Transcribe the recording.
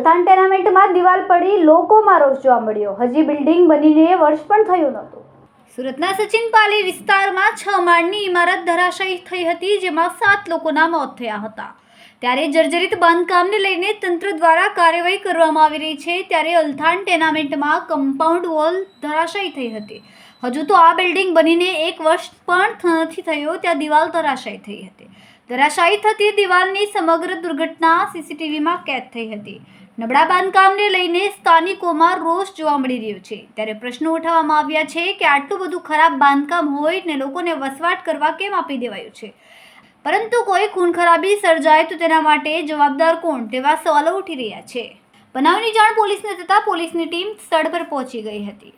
અલથાણ ટેનામેન્ટમાં દિવાલ પડી લોકોમાં રોષ જોવા મળ્યો. હજી બિલ્ડિંગ બનીને વર્ષ પણ થયું નહોતું. સુરતના સચિન પાલી વિસ્તારમાં છ માળની ઇમારત ધરાશાયી થઈ હતી, જેમાં સાત લોકોના મોત થયા હતા. ત્યારે જર્જરિત બાંધકામને લઈને તંત્ર દ્વારા કાર્યવાહી કરવામાં આવી રહી છે. ત્યારે અલથાણ ટેનામેન્ટમાં કમ્પાઉન્ડ વોલ ધરાશાયી થઈ હતી. હજુ તો આ બિલ્ડિંગ બનીને એક વર્ષ પણ નથી થયો, ત્યાં દિવાલ ધરાશાયી થઈ હતી. ધરાશાયી થતી દિવાલની સમગ્ર દુર્ઘટના સીસીટીવીમાં કેદ થઈ હતી. નબળા બાંધકામને લઈને સ્થાનિકોમાં રોષ જોવા મળી રહ્યો છે. ત્યારે પ્રશ્નો ઉઠાવવામાં આવ્યા છે કે આટલું બધું ખરાબ બાંધકામ હોય ને લોકોને વસવાટ કરવા કેમ આપી દેવાયું છે? પરંતુ કોઈ ખૂન ખરાબી સર્જાય તો તેના માટે જવાબદાર કોણ તેવા સવાલો ઉઠી રહ્યા છે. બનાવની જાણ પોલીસને થતાં પોલીસની ટીમ સ્થળ પર પહોંચી ગઈ હતી.